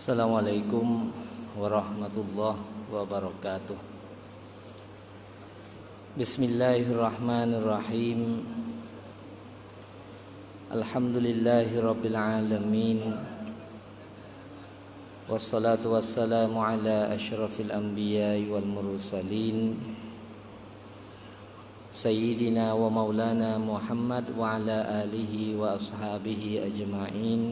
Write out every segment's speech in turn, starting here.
السلام عليكم ورحمة الله وبركاته بسم الله الرحمن الرحيم الحمد لله رب العالمين والصلاة والسلام على أشرف الأنبياء والمرسلين سيدنا ومولانا محمد وعلى آله وأصحابه أجمعين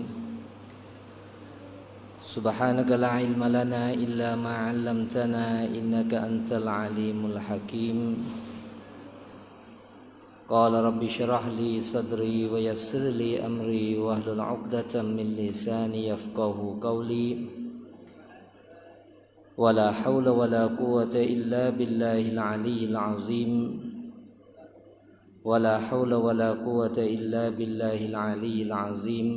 سبحانك لا علم لنا إلا ما علمتنا إنك أنت العليم الحكيم. قال رب اشرح لي صدري ويسر لي أمري واهلل عقدة من لساني يفقه قولي. ولا حول ولا قوة إلا بالله العلي العظيم. ولا حول ولا قوة إلا بالله العلي العظيم.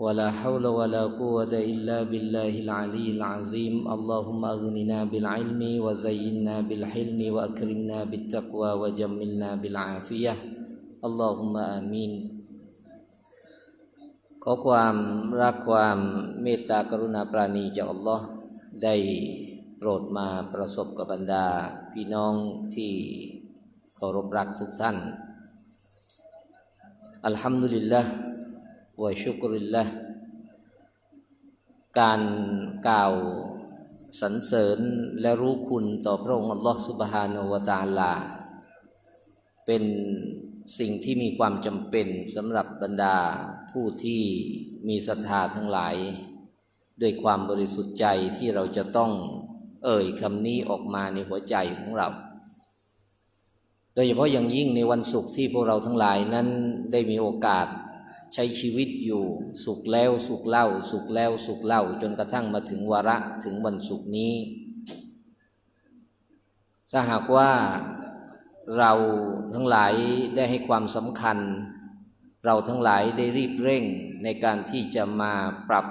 ولا حول ولا قوة إلا بالله العلي العظيم اللهم أغننا بالعلم وزينا بالحلم وأكرمنا بالتقوى وجملنا بالعافية اللهم آمين ขอความรักความเมตตากรุณาปราณีจากอัลลอฮ์ได้โปรดมาประสบกับบรรดา พี่น้องที่เคารพรักทุกท่าน อัลฮัมดุลิลละ วชุกริลละการกล่าวสรรเสริญและรู้คุณต่อพระองค์อัลลอฮฺสุบฮานาวตาลา เป็นสิ่งที่มีความจำเป็นสำหรับบรรดาผู้ที่มีศรัทธาทั้งหลาย ด้วยความบริสุทธิ์ใจที่เราจะต้องเอ่ยคำนี้ออกมาในหัวใจของเรา โดยเฉพาะอย่างยิ่งในวันศุกร์ที่พวกเราทั้งหลายนั้นได้มีโอกาส ใช้ชีวิตอยู่สุขแล้วสุขเล่า สุขแล้วสุขเล่า จนกระทั่งมาถึงวาระถึงวันศุกนี้ ถ้าหากว่าเราทั้งหลายได้ให้ความสำคัญ เราทั้งหลายได้รีบเร่งในการที่จะมาปรับ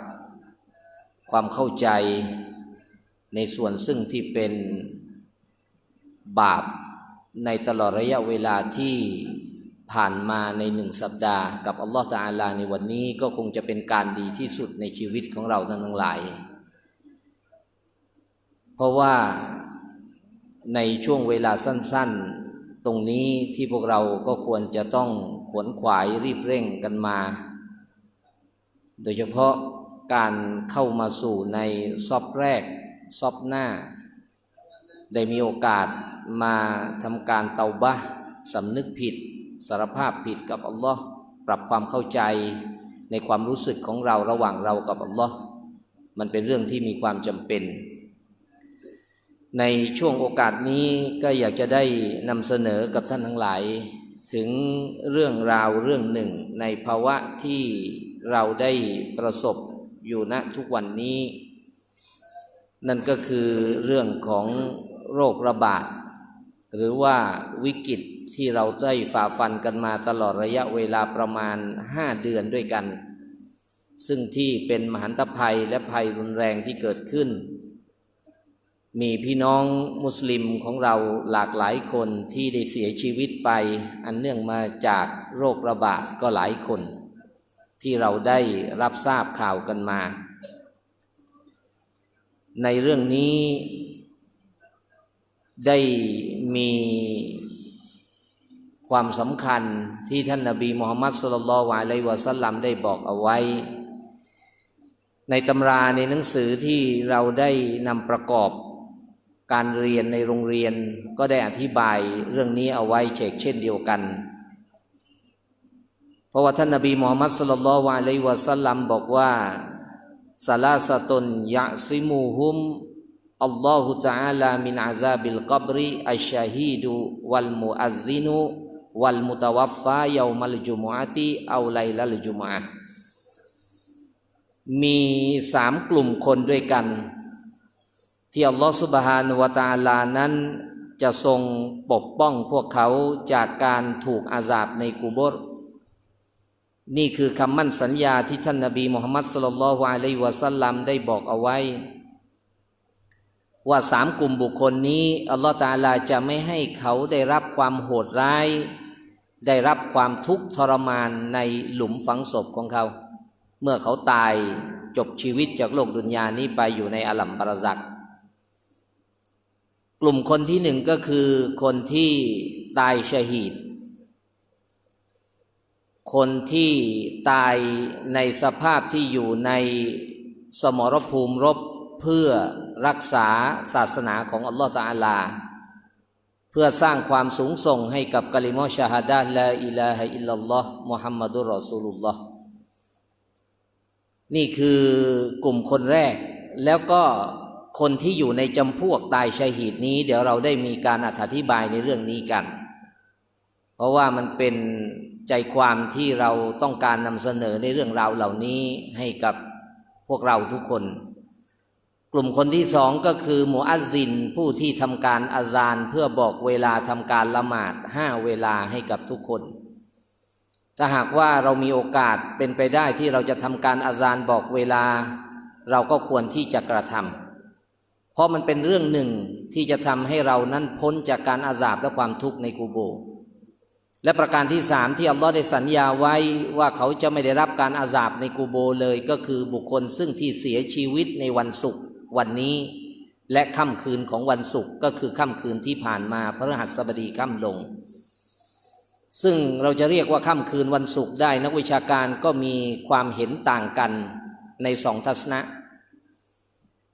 ความเข้าใจในส่วนซึ่งที่เป็นบาปในตลอดระยะเวลาที่ ผ่านมาในหนึ่งสัปดาห์ กับอัลลอฮฺสาลาในวันนี้ก็คงจะเป็นการดีที่สุดในชีวิตของเราทั้งหลาย เพราะว่าในช่วงเวลาสั้น ๆ ตรงนี้ที่พวกเราก็ควรจะต้องขวนขวายรีบเร่งกันมา โดยเฉพาะการเข้ามาสู่ในซอบแรกซอบหน้า ได้มีโอกาสมาทำการเตาบะสำนึกผิด สารภาพผิดกับอัลลอฮ์ปรับความเข้าใจในความรู้สึกของเราระหว่างเรากับอัลลอฮ์มันเป็นเรื่องที่มีความจำเป็น ในช่วงโอกาสนี้ก็อยากจะได้นำเสนอกับท่านทั้งหลาย ถึงเรื่องราวเรื่องหนึ่ง ในภาวะที่เราได้ประสบอยู่ณทุกวันนี้ นั่นก็คือเรื่องของโรคระบาด หรือว่าวิกฤต ที่เราได้ฝ่าฟันกันมาตลอดระยะเวลาประมาณห้าเดือนด้วยกัน ซึ่งที่เป็นมหันตภัยและภัยรุนแรงที่เกิดขึ้น มีพี่น้องมุสลิมของเราหลากหลายคนที่ได้เสียชีวิตไป อันเนื่องมาจากโรคระบาดก็หลายคน ที่เราได้รับทราบข่าวกันมา ในเรื่องนี้ได้มี ความสำคัญที่ท่านนาบีมุฮัมมัดสุลลัลวะลัยวะสัลลัมได้บอกเอาไว้ ในตำราในหนังสือที่เราได้นำประกอบการเรียนในโรงเรียนก็ได้อธิบายเรื่องนี้เอาไว้เชกเช่นเดียวกัน เพราะว่าท่านนาบีมุฮัมมัดสุลลัลวะลัยวะสัลลัมบอกว่าซาลาสตุนยะซิมูฮุม อัลลอฮฺ تعالى มินอาซาบิลกับริอัชชาฮีดูวัลมุอัซซินุ วัลมุตวัฟฟายามัลจุมอะติเอาไลลัลจุมอะมีสามกลุ่มคนด้วยกัน ที่อัลลอฮฺสุบฮานุวตาลานั้นจะทรงปกป้องพวกเขาจากการถูกอาซาบในกุบรนี่คือคำมั่นสัญญาที่ท่านนบีมุฮัมมัดสุลลัลลอฮุอะลัยฮิวะสัลลัมได้บอกเอาไว้ ว่าสามกลุ่มบุคคลนี้อัลลอฮฺตาลาจะไม่ให้เขาได้รับความโหดร้าย ได้รับความทุกข์ทรมานในหลุมฝังศพของเขา เมื่อเขาตายจบชีวิตจากโลกดุนยานี้ไปอยู่ในอาลัมบารซัก กลุ่มคนที่หนึ่งก็คือคนที่ตายชหีดคนที่ตายในสภาพที่อยู่ในสมรภูมิรบเพื่อรักษาศาสนาของอัลลอฮฺตะอาลา เพื่อสร้างความสูงส่งให้กับกะลิมอชาฮาดะละอิลาฮะอิลลัลลอฮ์มุฮัมมัดุลรอซูลุลลอฮ์นี่คือกลุ่มคนแรก แล้วก็คนที่อยู่ในจำพวกตายชาหีดนี้ เดี๋ยวเราได้มีการอธิบายในเรื่องนี้กัน เพราะว่ามันเป็นใจความที่เราต้องการนำเสนอในเรื่องราวเหล่านี้ให้กับพวกเราทุกคน กลุ่มคนที่สองก็คือมูอัซซินผู้ที่ทำการอาซานเพื่อบอกเวลาทำการละหมาดห้าเวลาให้กับทุกคน ถ้าหากว่าเรามีโอกาสเป็นไปได้ที่เราจะทำการอาซานบอกเวลา เราก็ควรที่จะกระทำเพราะมันเป็นเรื่องหนึ่งที่จะทำให้เรานั้นพ้นจากการอาซาบและความทุกข์ในกูโบ และประการที่สามที่อัลลอฮ์ได้สัญญาไว้ว่าเขาจะไม่ได้รับการอาซาบในกูโบเลยก็คือบุคคลซึ่งที่เสียชีวิตในวันศุกร์ วันนี้และค่ำคืนของวันศุกร์ก็คือค่ำคืนที่ผ่านมาพระรหัสบดีค่ำลง ซึ่งเราจะเรียกว่าค่ำคืนวันศุกร์ได้นักวิชาการก็มีความเห็นต่างกันในสองทัศนะ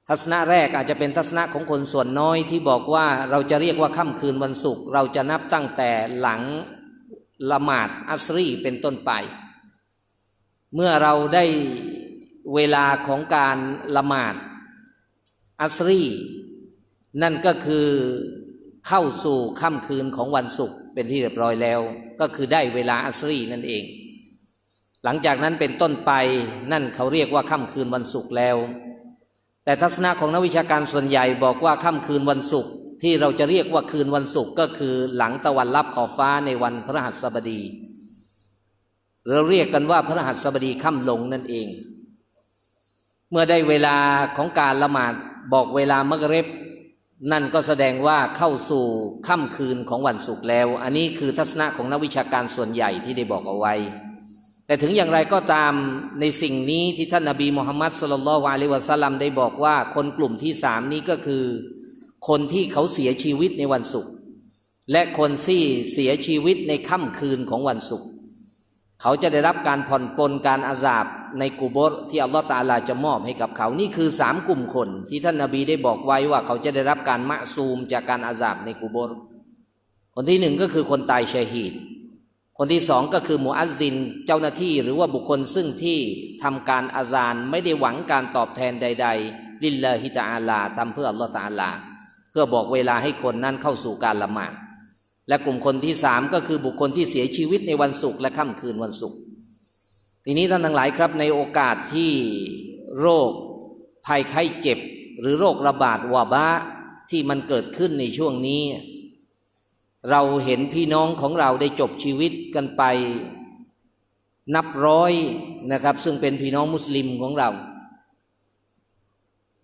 ทัศนะแรกอาจจะเป็นทัศนะของคนส่วนน้อยที่บอกว่าเราจะเรียกว่าค่ำคืนวันศุกร์เราจะนับตั้งแต่หลังละหมาดอัสรีเป็นต้นไป เมื่อเราได้เวลาของการละหมาด อัสรี นั่นก็คือเข้าสู่ค่ำคืนของวันศุกร์เป็นที่เรียบร้อยแล้ว ก็คือได้เวลาอัสรีนั่นเอง หลังจากนั้นเป็นต้นไปนั่นเขาเรียกว่าค่ำคืนวันศุกร์แล้ว แต่ทัศนะของนักวิชาการส่วนใหญ่บอกว่าค่ำคืนวันศุกร์ที่เราจะเรียกว่าคืนวันศุกร์ก็คือหลังตะวันลับขอบฟ้าในวันพระหัสบดีเราเรียกกันว่าพระหัสบดีค่ำลงนั่นเอง เมื่อได้เวลาของการละหมาด บอกเวลามะกริบนั่นก็แสดงว่าเข้าสู่ค่ำคืนของวันศุกร์แล้ว อันนี้คือทัศนะของนักวิชาการส่วนใหญ่ที่ได้บอกเอาไว้ แต่ถึงอย่างไรก็ตามในสิ่งนี้ที่ท่านนบีมุฮัมมัดสุลลัลวะลัยวะสัลลัมได้บอกว่าคนกลุ่มที่สามนี้ก็คือ คนที่เขาเสียชีวิตในวันศุกร์และคนที่เสียชีวิตในค่ำคืนของวันศุกร์ เขาจะได้รับการผ่อนปลนการอาซาบในกุโบรที่อัลลอฮฺตาลาจะมอบให้กับเขานี่คือสามกลุ่มคน ที่ท่านนาบีได้บอกไว้ว่าเขาจะได้รับการมะซูมจากการอาซาบในกุโบรคนที่หนึ่งก็คือคนตายชาฮีดคนที่สองก็คือมูอัซซินเจ้าหน้าที่หรือว่าบุคคลซึ่งที่ทำการอาซานไม่ได้หวังการตอบแทนใด ๆ ลิลลาฮิตาอาลาทำเพื่ออัลลอฮฺตาลา เพื่อบอกเวลาให้คนนั้นเข้าสู่การละหมาด และกลุ่มคนที่สามก็คือบุคคลที่เสียชีวิตในวันศุกร์และค่ำคืนวันศุกร์ทีนี้ท่านทั้งหลายครับในโอกาสที่โรคภัยไข้เจ็บ หรือโรคระบาดวาบะที่มันเกิดขึ้นในช่วงนี้ เราเห็นพี่น้องของเราได้จบชีวิตกันไป นับร้อยนะครับ ซึ่งเป็นพี่น้องมุสลิมของเรา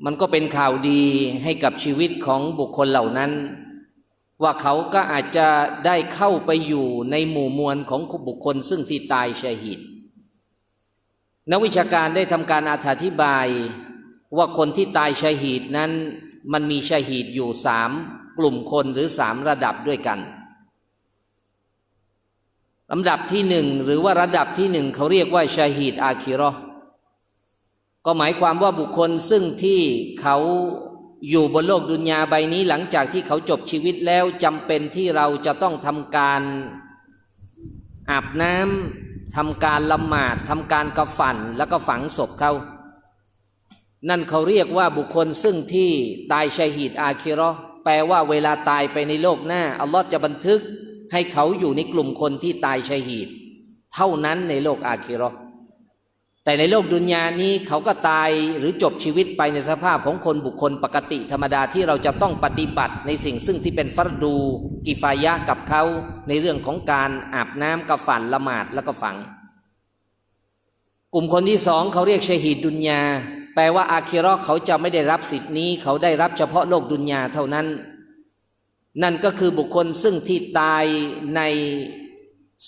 มันก็เป็นข่าวดีให้กับชีวิตของบุคคลเหล่านั้น ว่าเขาก็อาจจะได้เข้าไปอยู่ในหมู่มวลของบุคคล ซึ่งที่ตายชาหิดนักวิชาการได้ทำการอธิบาย ว่าคนที่ตายชาหีดนั้นมันมีชาหีดอยู่สามกลุ่มคนหรือสามระดับด้วยกันลำดับที่หนึ่งหรือว่าระดับที่หนึ่งเขาเรียกว่าชาหีดอาคิรอก็หมายความว่าบุคคลซึ่งที่เขา อยู่บนโลกดุนยาใบนี้หลังจากที่เขาจบชีวิตแล้วจำเป็นที่เราจะต้องทำการอาบน้ำทำการละหมาดทำการกระฝันแล้วก็ฝังศพเขา นั่นเขาเรียกว่าบุคคลซึ่งที่ตายชาฮีดอาคิรอแปลว่าเวลาตายไปในโลกหน้า อัลลอฮ์จะบันทึกให้เขาอยู่ในกลุ่มคนที่ตายชาฮีดเท่านั้นในโลกอาคิรอ แต่ในโลกดุนยานี้เขาก็ตายหรือจบชีวิตไปในสภาพของคนบุคคลปกติธรรมดาที่เราจะต้องปฏิบัติในสิ่งซึ่งที่เป็นฟัรดูกิฟายะกับเขาในเรื่องของการอาบน้ำกระฝันละหมาดแล้วก็ฝัง กลุ่มคนที่สองเขาเรียกชฮีดดุนยา แปลว่าอาคิรอเขาจะไม่ได้รับสิทธินี้ เขาได้รับเฉพาะโลกดุนยาเท่านั้น นั่นก็คือบุคคลซึ่งที่ตายใน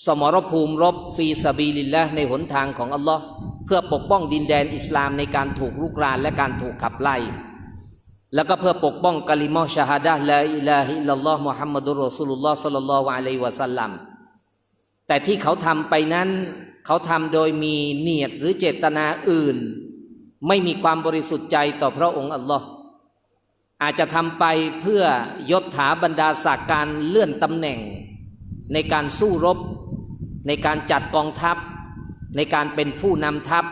สมรภูมิรบฟีสบีลิลละในหนทางของอัลลอฮ์เพื่อปกป้องดินแดนอิสลามในการถูกลุกรานและการถูกขับไล่ แล้วก็เพื่อปกป้องกะลิมอชาฮาดะละอิลาฮิลลัลลอฮ์มุฮัมมัดุลรอสูลุลลอฮ์สัลลัลลอฮุอะลัยวะสัลลัมแต่ที่เขาทำไปนั้นเขาทำโดยมีเนียดหรือเจตนาอื่น ไม่มีความบริสุทธิ์ใจต่อพระองค์อัลลอฮ์อาจจะทำไปเพื่อยศถาบรรดาศักดิ์การเลื่อนตำแหน่งในการสู้รบ ในการจัดกองทัพ ในการเป็นผู้นำทัพ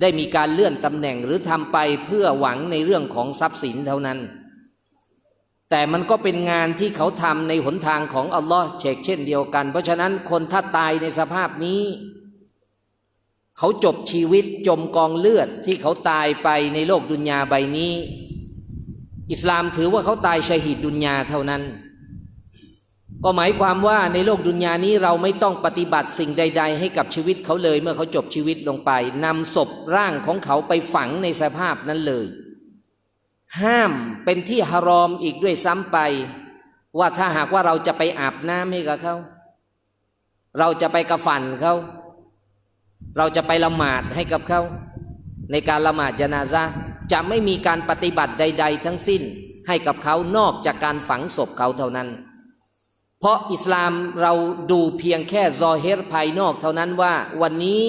ได้มีการเลื่อนตำแหน่งหรือทำไปเพื่อหวังในเรื่องของทรัพย์สินเท่านั้น แต่มันก็เป็นงานที่เขาทำในหนทางของอัลลอฮ์เชกเช่นเดียวกัน เพราะฉะนั้นคนถ้าตายในสภาพนี้ เขาจบชีวิตจมกองเลือดที่เขาตายไปในโลกดุนยาใบนี้ อิสลามถือว่าเขาตายชาฮิดดุนยาเท่านั้น ก็หมายความว่าในโลกดุนยานี้เราไม่ต้องปฏิบัติสิ่งใด ๆ ให้กับชีวิตเขาเลย เมื่อเขาจบชีวิตลงไปนำศพร่างของเขาไปฝังในสภาพนั้นเลย ห้ามเป็นที่ฮารอมอีกด้วยซ้ำไป ว่าถ้าหากว่าเราจะไปอาบน้ำให้กับเขา เราจะไปกระฝันเขา เราจะไปละหมาดให้กับเขา ในการละหมาดจนาซะห์จะไม่มีการปฏิบัติใด ๆ ทั้งสิ้นให้กับเขานอกจากการฝังศพเขาเท่านั้น เพราะอิสลามเราดูเพียงแค่ซอเฮรภายนอก เท่านั้นว่า วันนี้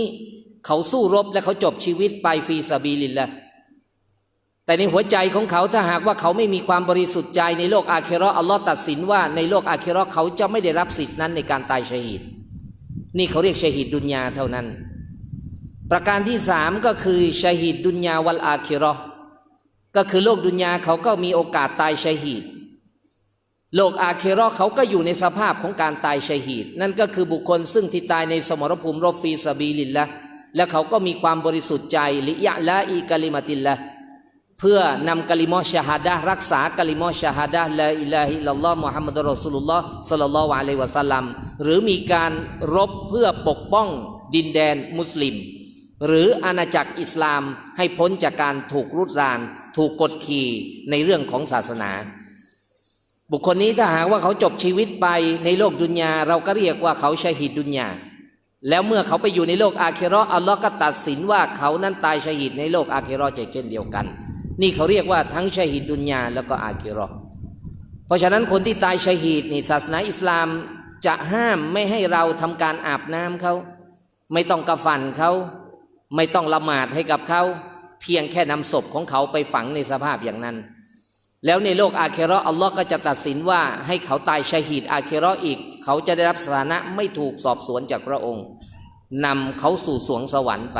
เขาสู้รบและเขาจบชีวิตไปฟีซาบีลินละแต่ในหัวใจของเขาถ้าหากว่าเขาไม่มีความบริสุทธิ์ใจในโลกอาเคเราะอัลลอฮ์ตัดสินว่าในโลกอาเคเราะเขาจะไม่ได้รับสิทธินั้นในการตายชฮีดนี่เขาเรียกชฮีดดุนยาเท่านั้น ประการที่สามก็คือชฮีดดุนยาวัลอาเคเราะก็คือโลกดุนยาเขาก็มีโอกาสตายชฮีด โลกอาเคราะห์เขาก็อยู่ในสภาพของการตายชฮีดนั่นก็คือบุคคลซึ่งที่ตายในสมรภูมิรบฟีสบีลินละและเขาก็มีความบริสุทธิ์ใจลิยะละอีกะลิมาตินละเพื่อนำกะลิมอชาฮาดะห์รักษากะลิมอชาฮาดะห์ละอิลาฮิลลอฮ์มุฮัมมัดรอสูลุลลอฮ์สัลลัลลอฮุอะลัยวะสัลลัมหรือมีการรบเพื่อปกป้องดินแดนมุสลิม หรืออาณาจักรอิสลามให้พ้นจากการถูกรุดราน ถูกกดขี่ในเรื่องของศาสนา บุคคลนี้ถ้าหากว่าเขาจบชีวิตไปในโลกดุนยาเราก็เรียกว่าเขาชาฮิดดุนยาแล้วเมื่อเขาไปอยู่ในโลกอาเคราะห์อัลลอฮ์ก็ตัดสินว่าเขานั้นตายชาฮิดในโลกอาเคเราะเช่นเดียวกัน นี่เขาเรียกว่าทั้งชาฮิดดุนยาแล้วก็อาเคราะห์เพราะฉะนั้นคนที่ตายชาฮิดนี่ศาสนาอิสลามจะห้ามไม่ให้เราทำการอาบน้ำเขา ไม่ต้องกระฟันเขาไม่ต้องละหมาดให้กับเขา เพียงแค่นำศพของเขาไปฝังในสภาพอย่างนั้น แล้วในโลกอาเคราะอัลลอฮ์ก็จะตัดสินว่าให้เขาตายชาฮีดอาเคราะอีก เขาจะได้รับสถานะไม่ถูกสอบสวนจากพระองค์นำเขาสู่สวงสวรรค์ไป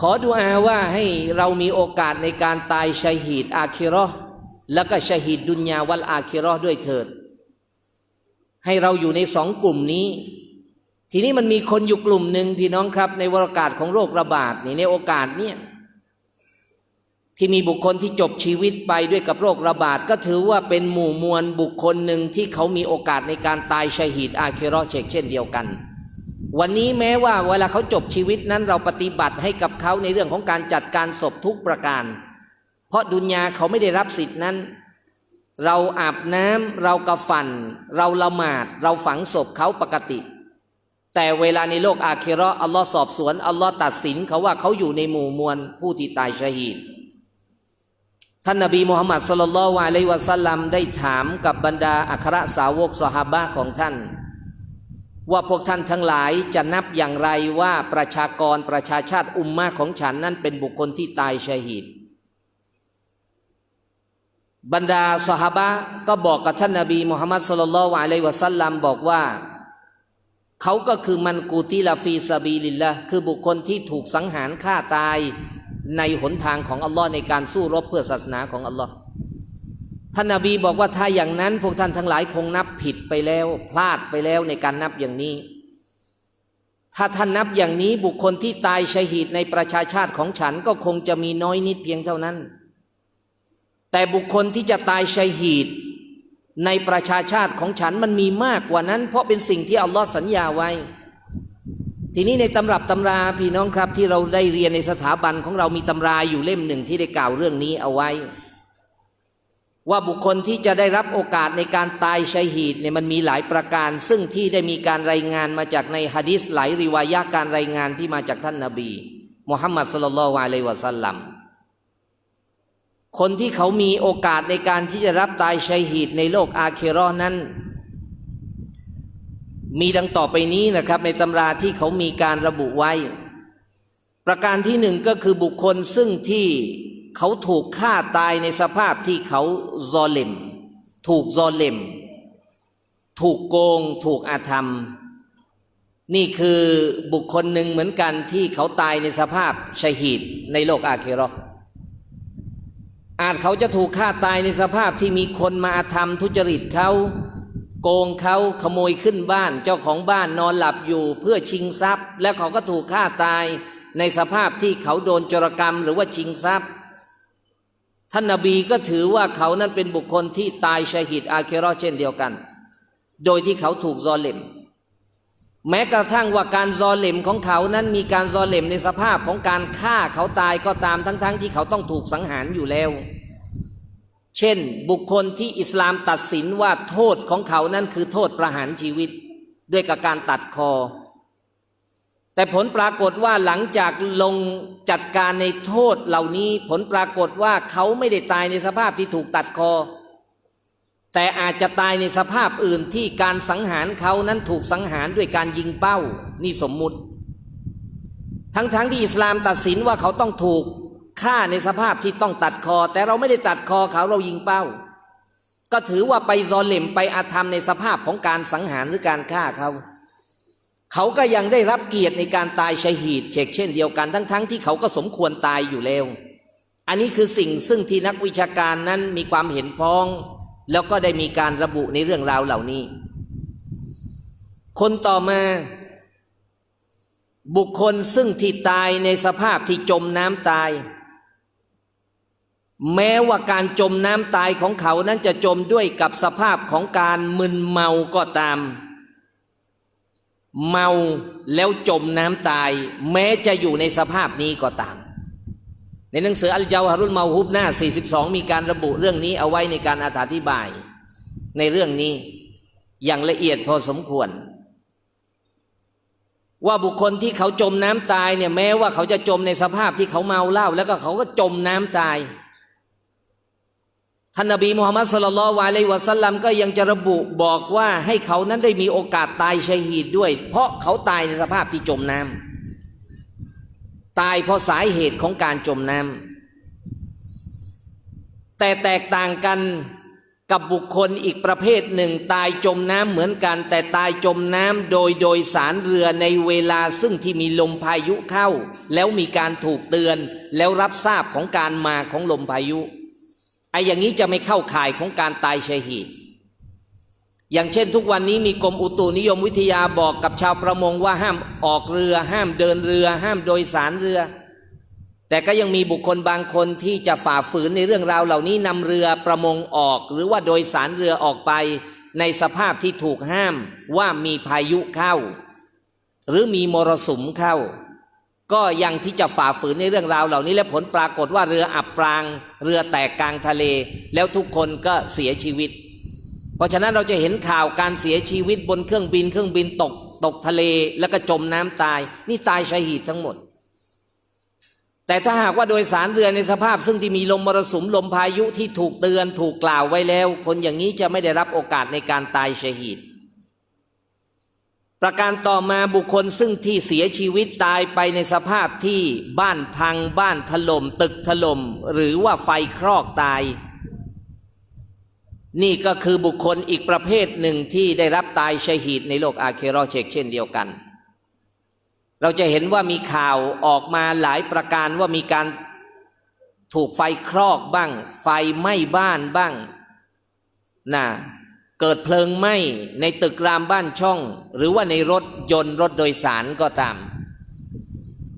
ขอดุอาว่าให้เรามีโอกาสในการตายชาฮีดอาเคราะแล้วก็ชาฮีดดุนยาวัลอาเคราะด้วยเถิด ให้เราอยู่ในสองกลุ่มนี้ ทีนี้มันมีคนอยู่กลุ่มหนึ่งพี่น้องครับ ในวรากาศของโรคระบาดนี่ในโอกาสเนี้ย ที่มีบุคคลที่จบชีวิตไปด้วยกับโรคระบาดก็ถือว่าเป็นหมู่มวลบุคคลหนึ่งที่เขามีโอกาสในการตายชาฮิดอาเคเรเชกเช่นเดียวกัน วันนี้แม้ว่าเวลาเขาจบชีวิตนั้นเราปฏิบัติให้กับเขาในเรื่องของการจัดการศพทุกประการ เพราะดุนยาเขาไม่ได้รับสิทธินั้น เราอาบน้ำเรากระฟัน เราละหมาด เราฝังศพเขาปกติ แต่เวลาในโลกอาเคเรอัลลอฮ์สอบสวนอัลลอฮ์ตัดสินเขาว่าเขาอยู่ในหมู่มวลผู้ที่ตายชาฮีด ท่านนบีมุฮัมมัดสุลลัลวะลัยวะสัลลัมได้ถามกับบรรดาอัครสาวกสหาบะของท่าน ว่าพวกท่านทั้งหลายจะนับอย่างไรว่าประชากรประชาชาติอุมมะของฉันนั้นเป็นบุคคลที่ตายชาฮีดบรรดาสหาบะก็บอกกับท่านนบีมุฮัมมัดสุลลัลวะลัยวะสัลลัมบอกว่าเขาก็คือมันกูติลาฟีซาบีลิลละคือบุคคลที่ถูกสังหารฆ่าตาย ในหนทางของอัลลอฮ์ในการสู้รบเพื่อศาสนาของอัลลอฮ์ท่านนาบีบอกว่าถ้าอย่างนั้น พวกท่านทั้งหลายคงนับผิดไปแล้ว พลาดไปแล้วในการนับอย่างนี้ ถ้าท่านนับอย่างนี้บุคคลที่ตายชาฮีดในประชาชาติของฉันก็คงจะมีน้อยนิดเพียงเท่านั้น แต่บุคคลที่จะตายชาฮีดในประชาชาติของฉันมันมีมากกว่านั้น เพราะเป็นสิ่งที่อัลลอฮ์สัญญาไว้ ทีนี้ในตำรับตำราพี่น้องครับ ที่เราได้เรียนในสถาบันของเรามีตำราอยู่เล่มหนึ่งที่ได้กล่าวเรื่องนี้เอาไว้ ว่าบุคคลที่จะได้รับโอกาสในการตายชัยฮีดเนี่ยมันมีหลายประการ ซึ่งที่ได้มีการรายงานมาจากในฮะดิษหลายริวายะการรายงานที่มาจากท่านนาบีมุฮัมมัดสุลลัลลอฮุอะลัยวะสัลลัมคนที่เขามีโอกาสในการที่จะรับตายชัยฮีดในโลกอาเครอนั้น มีดังต่อไปนี้นะครับ ในตำราที่เขามีการระบุไว้ ประการที่หนึ่งก็คือบุคคลซึ่งที่เขาถูกฆ่าตายในสภาพที่เขาซอเลมถูกซอเลมถูกโกง ถูกอาธรรม นี่คือบุคคลหนึ่งเหมือนกันที่เขาตายในสภาพชหีดในโลกอาเคเรออาจเขาจะถูกฆ่าตายในสภาพที่มีคนมาอาธรรมทุจริตเขา โกงเขาขโมยขึ้นบ้าน เจ้าของบ้านนอนหลับอยู่เพื่อชิงทรัพย์ แล้วเขาก็ถูกฆ่าตายในสภาพที่เขาโดนจรกรรมหรือว่าชิงทรัพย์ ท่านนบีก็ถือว่าเขานั้นเป็นบุคคลที่ตายชหิดอาเครอเช่นเดียวกัน โดยที่เขาถูกซอเลมแม้กระทั่งว่าการซอเลมของเขานั้นมีการซอเลมในสภาพของการฆ่าเขาตายก็ตามทั้งๆทที่เขาต้องถูกสังหารอยู่แล้ว เช่น บุคคลที่อิสลามตัดสินว่าโทษของเขานั้นคือโทษประหารชีวิต ด้วยกับการตัดคอ แต่ผลปรากฏว่าหลังจากลงจัดการในโทษเหล่านี้ผลปรากฏว่าเขาไม่ได้ตายในสภาพที่ถูกตัดคอ แต่อาจจะตายในสภาพอื่นที่การสังหารเขานั้นถูกสังหารด้วยการยิงเป้านี่สมมุติ ทั้งๆทที่อิสลามตัดสินว่าเขาต้องถูก ฆ่าในสภาพที่ต้องตัดคอ แต่เราไม่ได้ตัดคอเขาเรายิงเป้า ก็ถือว่าไปซอเลมไปอาธรรมในสภาพของการสังหารหรือการฆ่าเขา เขาก็ยังได้รับเกียรติในการตายชหีดเชกเช่นเดียวกันทั้งๆทที่เขาก็สมควรตายอยู่แล้ว อันนี้คือสิ่งซึ่งที่นักวิชาการนั้นมีความเห็นพ้อง แล้วก็ได้มีการระบุในเรื่องราวเหล่านี้ คนต่อมาบุคคลซึ่งที่ตายในสภาพที่จมน้ำตาย แม้ว่าการจมน้ำตายของเขานั้นจะจมด้วยกับสภาพของการมึนเมาก็ตาม เมาแล้วจมน้ำตาย แม้จะอยู่ในสภาพนี้ก็ตาม ในหนังสืออัลจาวฮารุลมาฮุบหน้า 42 มีการระบุเรื่องนี้เอาไว้ในการอธิบาย ในเรื่องนี้อย่างละเอียดพอสมควร ว่าบุคคลที่เขาจมน้ำตายเนี่ยแม้ว่าเขาจะจมในสภาพที่เขาเมาเหล้าแล้วก็เขาก็จมน้ำตาย ท่านนบีมูฮัมมัดสลลัลวะลัยวะสัลลัมก็ยังจะระบุบอกว่าให้เขานั้นได้มีโอกาสตายชหีดด้วย เพราะเขาตายในสภาพที่จมน้ำตายเพราะสาเหตุของการจมน้ำแต่แตกต่างกันกับบุคคลอีกประเภทหนึ่ง ตายจมน้ำเหมือนกัน แต่ตายจมน้ำโดยโดยสารเรือในเวลาซึ่งที่มีลมพายุเข้า แล้วมีการถูกเตือนแล้วรับทราบของการมาของลมพายุ ไอ้อย่างนี้จะไม่เข้าข่ายของการตายชหีดอย่างเช่นทุกวันนี้มีกรมอุตุนิยมวิทยาบอกกับชาวประมงว่าห้ามออกเรือ ห้ามเดินเรือ ห้ามโดยสารเรือ แต่ก็ยังมีบุคคลบางคนที่จะฝ่าฝืนในเรื่องราวเหล่านี้นำเรือประมงออก หรือว่าโดยสารเรือออกไป ในสภาพที่ถูกห้ามว่ามีพายุเข้า หรือมีมรสุมเข้า ก็ยังที่จะฝ่าฝืนในเรื่องราวเหล่านี้และผลปรากฏว่าเรืออับปราง เรือแตกกลางทะเล แล้วทุกคนก็เสียชีวิต เพราะฉะนั้นเราจะเห็นข่าวการเสียชีวิตบนเครื่องบิน เครื่องบินตก ตกทะเลแล้วก็จมน้ำตาย นี่ตายชาหีดทั้งหมด แต่ถ้าหากว่าโดยสารเรือในสภาพ ซึ่งที่มีลมมรสุมลมพายุที่ถูกเตือนถูกกล่าวไว้แล้ว คนอย่างนี้จะไม่ได้รับโอกาสในการตายชาหีด ประการต่อมาบุคคลซึ่งที่เสียชีวิตตายไปในสภาพที่บ้านพังบ้านถล่มตึกถล่มหรือว่าไฟครอกตาย นี่ก็คือบุคคลอีกประเภทหนึ่งที่ได้รับตายชหีดในโลกอาเคโรเชกเช่นเดียวกัน เราจะเห็นว่ามีข่าวออกมาหลายประการว่ามีการถูกไฟครอกบ้าง ไฟไหม้บ้านบ้างนะ เกิดเพลิงไหม้ในตึกรามบ้านช่อง หรือว่าในรถยนต์รถโดยสารก็ตาม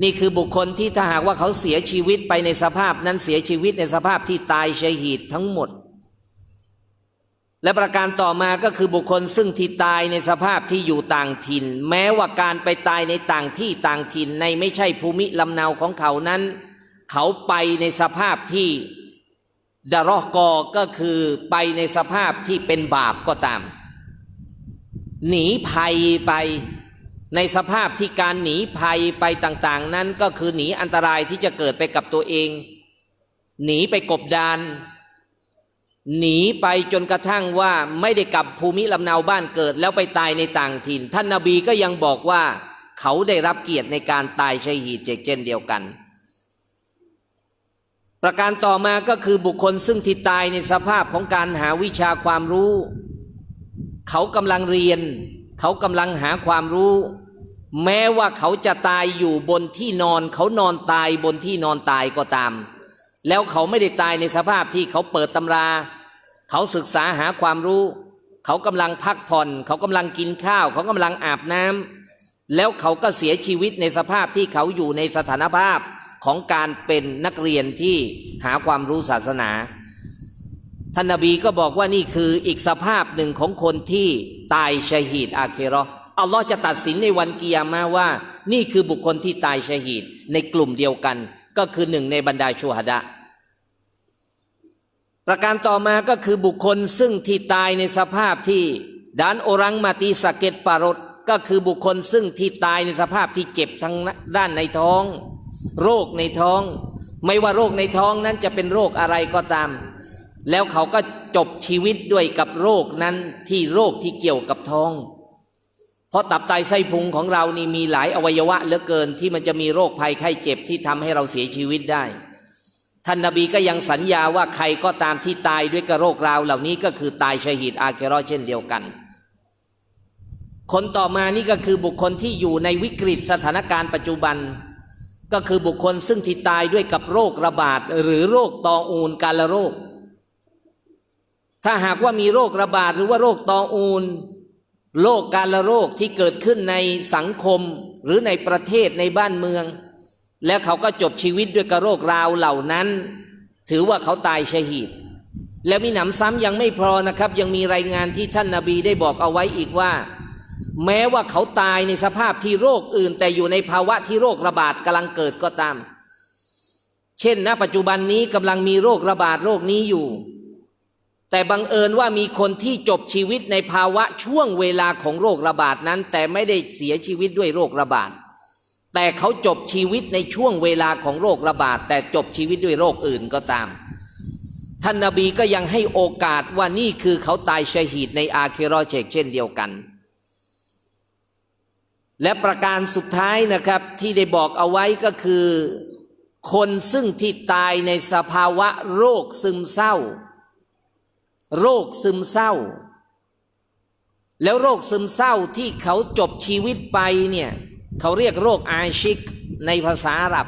นี่คือบุคคลที่ถ้าหากว่าเขาเสียชีวิตไปในสภาพนั้นเสียชีวิตในสภาพที่ตายชหีดทั้งหมด และประการต่อมาก็คือบุคคลซึ่งที่ตายในสภาพที่อยู่ต่างถิ่น แม้ว่าการไปตายในต่างที่ต่างถิ่นในไม่ใช่ภูมิลำเนาของเขานั้น เขาไปในสภาพที่ ดารอกอก็คือไปในสภาพที่เป็นบาปก็ตาม หนีภัยไปในสภาพที่การหนีภัยไปต่าง ๆ นั้นก็คือหนีอันตรายที่จะเกิดไปกับตัวเอง หนีไปกบดาน หนีไปจนกระทั่งว่าไม่ได้กลับภูมิลำเนาบ้านเกิดแล้วไปตายในต่างถิ่น ท่านนาบีก็ยังบอกว่า เขาได้รับเกียรติในการตายชัยหีดเช่นเดียวกัน ประการต่อมาก็คือบุคคลซึ่งที่ตายในสภาพของการหาวิชาความรู้ เขากำลังเรียน เขากำลังหาความรู้ แม้ว่าเขาจะตายอยู่บนที่นอน เขานอนตายบนที่นอนตายก็ตาม แล้วเขาไม่ได้ตายในสภาพที่เขาเปิดตำรา เขาศึกษาหาความรู้ เขากำลังพักผ่อน เขากำลังกินข้าว เขากำลังอาบน้ำแล้วเขาก็เสียชีวิตในสภาพที่เขาอยู่ในสถานภาพ ของการเป็นนักเรียนที่หาความรู้ศาสนา ท่านนบีก็บอกว่านี่คืออีกสภาพหนึ่งของคนที่ตายชหีดอาเคราะห์อัลลอฮ์จะตัดสินในวันกิยามะห์ว่า นี่คือบุคคลที่ตายชหีดในกลุ่มเดียวกัน ก็คือหนึ่งในบรรดาชูฮดะประการต่อมาก็คือบุคคลซึ่งที่ตายในสภาพที่ดานโอรังมาตีสะเก็ตปารดก็คือบุคคลซึ่งที่ตายในสภาพที่เจ็บทั้งด้านในท้อง โรคในท้อง ไม่ว่าโรคในท้องนั้นจะเป็นโรคอะไรก็ตาม แล้วเขาก็จบชีวิตด้วยกับโรคนั้นที่โรคที่เกี่ยวกับท้อง เพราะตับไตไส้พุงของเรานี่มีหลายอวัยวะเหลือเกินที่มันจะมีโรคภัยไข้เจ็บที่ทำให้เราเสียชีวิตได้ ท่านนบีก็ยังสัญญาว่าใครก็ตามที่ตายด้วยกระโรคราวเหล่านี้ก็คือตายชหีดอาเคเรอเช่นเดียวกันคนต่อมานี่ก็คือบุคคลที่อยู่ในวิกฤตสถานการณ์ปัจจุบัน ก็คือบุคคลซึ่งที่ตายด้วยกับโรคระบาดหรือโรคตออูนกาลโรค ถ้าหากว่ามีโรคระบาดหรือว่าโรคตออูนโรคกาลโรคที่เกิดขึ้นในสังคมหรือในประเทศในบ้านเมือง แล้วเขาก็จบชีวิตด้วยกระโรคราวเหล่านั้น ถือว่าเขาตายชหีดและมีหนำซ้ำยังไม่พอนะครับ ยังมีรายงานที่ท่านนาบีได้บอกเอาไว้อีกว่า แม้ว่าเขาตายในสภาพที่โรคอื่น แต่อยู่ในภาวะที่โรคระบาดกำลังเกิดก็ตาม เช่นณปัจจุบันนี้กำลังมีโรคระบาดโรคนี้อยู่ แต่บังเอิญว่ามีคนที่จบชีวิตในภาวะช่วงเวลาของโรคระบาดนั้น แต่ไม่ได้เสียชีวิตด้วยโรคระบาด แต่เขาจบชีวิตในช่วงเวลาของโรคระบาด แต่จบชีวิตด้วยโรคอื่นก็ตาม ท่านนาบีก็ยังให้โอกาสว่านี่คือเขาตายชหีดในอาเคโรอเชกเช่นเดียวกัน และประการสุดท้ายนะครับที่ได้บอกเอาไว้ก็คือ คนซึ่งที่ตายในสภาวะโรคซึมเศร้า โรคซึมเศร้า แล้วโรคซึมเศร้าที่เขาจบชีวิตไปเนี่ยเขาเรียกโรคอาชิกในภาษาอาหรับ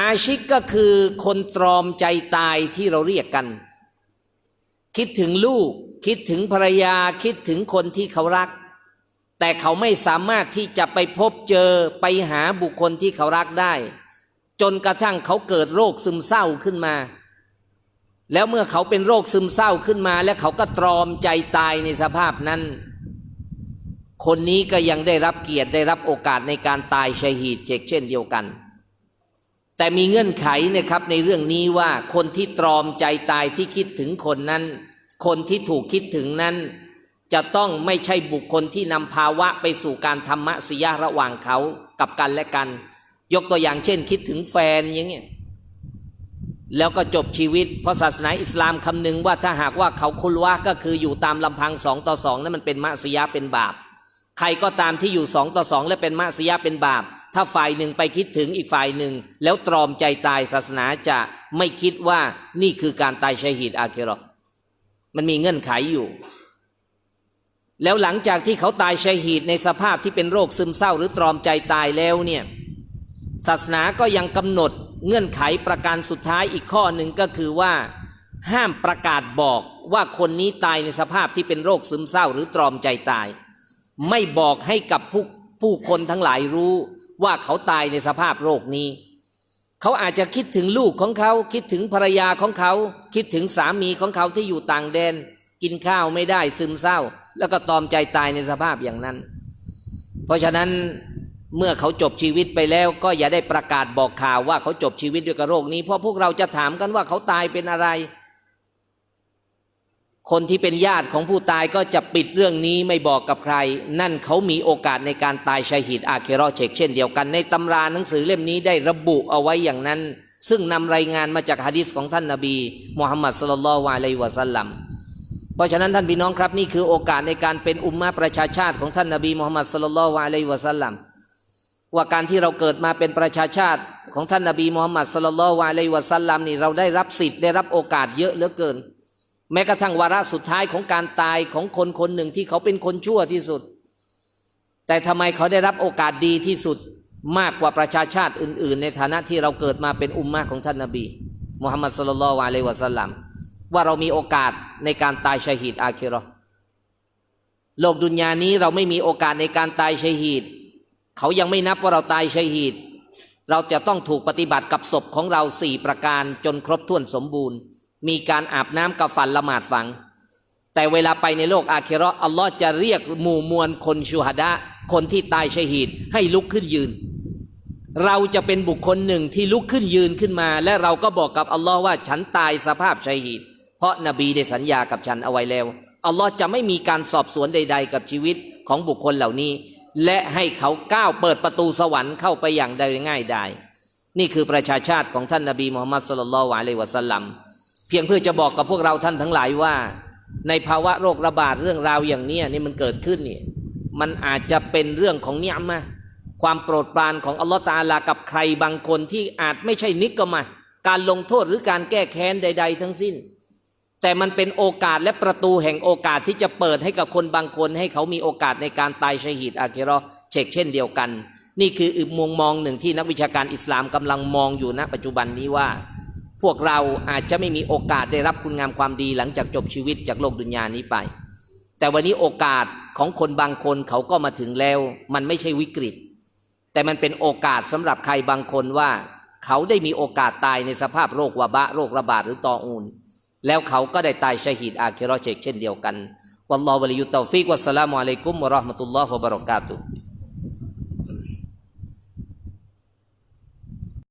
อาชิกก็คือคนตรอมใจตายที่เราเรียกกัน คิดถึงลูก คิดถึงภรรยาคิดถึงคนที่เขารัก แต่เขาไม่สามารถที่จะไปพบเจอไปหาบุคคลที่เขารักได้ จนกระทั่งเขาเกิดโรคซึมเศร้าขึ้นมา แล้วเมื่อเขาเป็นโรคซึมเศร้าขึ้นมา แล้วเขาก็ตรอมใจตายในสภาพนั้น คนนี้ก็ยังได้รับเกียรติได้รับโอกาสในการตายชหีดเจกเช่นเดียวกัน แต่มีเงื่อนไขนะครับในเรื่องนี้ว่าคนที่ตรอมใจตายที่คิดถึงคนนั้น คนที่ถูกคิดถึงนั้น จะต้องไม่ใช่บุคคลที่นำภาวะไปสู่การธรรมะสิยะระหว่างเขากับกันและกัน ยกตัวอย่างเช่น คิดถึงแฟนอย่างเงี้ยแล้วก็จบชีวิต เพราะศาสนาอิสลามคำนึงว่าถ้าหากว่าเขาคุลวะก็คืออยู่ตามลำพังสองต่อสองนั้นมันเป็นมะสยาเป็นบาป ใครก็ตามที่อยู่สองต่อสองและเป็นมะสยาเป็นบาป ถ้าฝ่ายหนึ่งไปคิดถึงอีกฝ่ายหนึ่ง แล้วตรอมใจตายศาสนาจะไม่คิดว่านี่คือการตายชหีดอาเครอมันมีเงื่อนไขอยู่ แล้วหลังจากที่เขาตายชหีดในสภาพที่เป็นโรคซึมเศร้าหรือตรอมใจตายแล้วเนี่ยศาสนาก็ยังกำหนดเงื่อนไขประการสุดท้ายอีกข้อหนึ่งก็คือว่า ห้ามประกาศบอกว่าคนนี้ตายในสภาพที่เป็นโรคซึมเศร้าหรือตรอมใจตาย ไม่บอกให้กับผู้ผู้คนทั้งหลายรู้ว่าเขาตายในสภาพโรคนี้ เขาอาจจะคิดถึงลูกของเขา คิดถึงภรรยาของเขา คิดถึงสามีของเขาที่อยู่ต่างแดน กินข้าวไม่ได้ซึมเศร้า แล้วก็ตอมใจตายในสภาพอย่างนั้น เพราะฉะนั้นเมื่อเขาจบชีวิตไปแล้ว ก็อย่าได้ประกาศบอกข่าวว่าเขาจบชีวิตด้วยกับโรคนี้เพราะพวกเราจะถามกันว่าเขาตายเป็นอะไร คนที่เป็นญาติของผู้ตายก็จะปิดเรื่องนี้ไม่บอกกับใคร นั่นเขามีโอกาสในการตายชาหิดอาเคโรอเชกเช่นเดียวกันในตำราหนังสือเล่มนี้ได้ระบุเอาไว้อย่างนั้น ซึ่งนำรายงานมาจากฮะดิษของท่านนาบีมุฮัมมัดสุลลัลวะอะลัยวะสัลลัม เพราะฉะนั้นท่านพี่น้องครับนี่คือโอกาสในการเป็นอุมมะประชาชาติของท่านนาบีมุฮัมมัดสุลลัลวะอะลัยวะสัลลัมว่าการที่เราเกิดมาเป็นประชาชาติของท่านนาบีมุฮัมมัดสุลลัลวะอะลัยวะสัลลัมนี่เราได้รับสิทธิ์ได้รับโอกาสเยอะเหลือเกิน แม้กระทั่งวาระสุดท้ายของการตายของคนคนหนึ่งที่เขาเป็นคนชั่วที่สุด แต่ทำไมเขาได้รับโอกาสดีที่สุดมากกว่าประชาชาติอื่น ๆ ในฐานะที่เราเกิดมาเป็นอุมมะของท่านนาบีมุฮัมมัดสุลลัลวะอะลัยวะสัลลัม ว่าเรามีโอกาสในการตายชาฮีดอาคิราะห์โลกดุนยานี้เราไม่มีโอกาสในการตายชาฮีดเขายังไม่นับว่าเราตายชาฮีดเราจะต้องถูกปฏิบัติกับศพของเราสี่ประการจนครบถ้วนสมบูรณ์ มีการอาบน้ำกับฝันละหมาดฝัง แต่เวลาไปในโลกอาเคเราะห์อัลลอฮ์จะเรียกหมู่มวลคนชูฮัดะคนที่ตายชาฮีดให้ลุกขึ้นยืนเราจะเป็นบุคคลหนึ่งที่ลุกขึ้นยืนขึ้นมา และเราก็บอกกับอัลลอฮ์ว่าฉันตายสภาพชาฮีด เพราะนบีได้สัญญากับฉันเอาไว้แล้ว อัลลอฮ์จะไม่มีการสอบสวนใด ๆ กับชีวิตของบุคคลเหล่านี้ และให้เขาก้าวเปิดประตูสวรรค์เข้าไปอย่างใดง่ายได้นี่คือประชาชาติของท่านนบีมุฮัมมัดสุลลัลวะอะลัยวะสัลลัมเพียงเพื่อจะบอกกับพวกเราท่านทั้งหลายว่า ในภาวะโรคระบาดเรื่องราวอย่างนี้นี่มันเกิดขึ้นเนี่ยมันอาจจะเป็นเรื่องของเนียมะความโปรดปรานของอัลลอฮฺตาลากับใครบางคนที่อาจไม่ใช่นิกกมา การลงโทษหรือการแก้แค้นใด ๆ ทั้งสิ้น แต่มันเป็นโอกาสและประตูแห่งโอกาสที่จะเปิดให้กับคนบางคนให้เขามีโอกาสในการตายชหีดอากิราะห์เชกเช่นเดียวกัน นี่คืออีกมุมมองหนึ่งที่นักวิชาการอิสลามกำลังมองอยู่ณปัจจุบันนี้ว่า พวกเราอาจจะไม่มีโอกาสได้รับคุณงามความดีหลังจากจบชีวิตจากโลกดุนยานี้ไป แต่วันนี้โอกาสของคนบางคนเขาก็มาถึงแล้ว มันไม่ใช่วิกฤต แต่มันเป็นโอกาสสำหรับใครบางคนว่า เขาได้มีโอกาสตายในสภาพโรควาบะโรคระบาดหรือตออูน แล้วเขาก็ได้ตายชาฮีดอาคิราะห์เชกเช่นเดียวกัน วัลลอฮฺวะลิยุตตอฟิกวัสสลามุอะลัยกุมวะราะห์มะตุลลอฮฺวะบะเราะกาตุฮ์